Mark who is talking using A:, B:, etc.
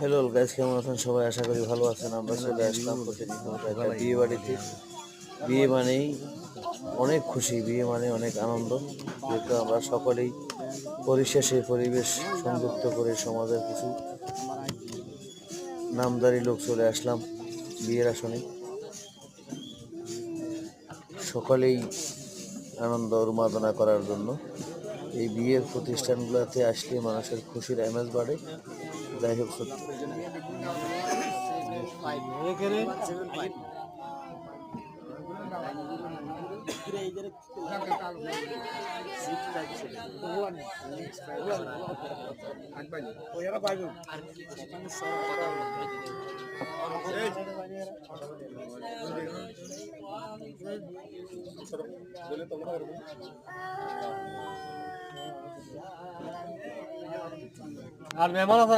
A: Hello guys কেমন আছেন? সবাই আশা করি ভালো আছেন। আমরা চলে আসলাম একটা বিয়ে বাড়িতে। বিয়ে মানেই অনেক খুশি, বিয়ে মানে অনেক আনন্দ। যেহেতু আমরা সকলেই পরিশেষে পরিবেশ সংযুক্ত করে সমাজের কিছু নামদারি লোক চলে আসলাম বিয়ের আসনে। সকলেই আনন্দ উন্মাদনা করার জন্য। এই বিয়ের প্রতিষ্ঠানগুলোতে আসলে মানুষের খুশির এমএস বাড়ে। যাই হোক সত্যি।
B: আর মেহমান আছে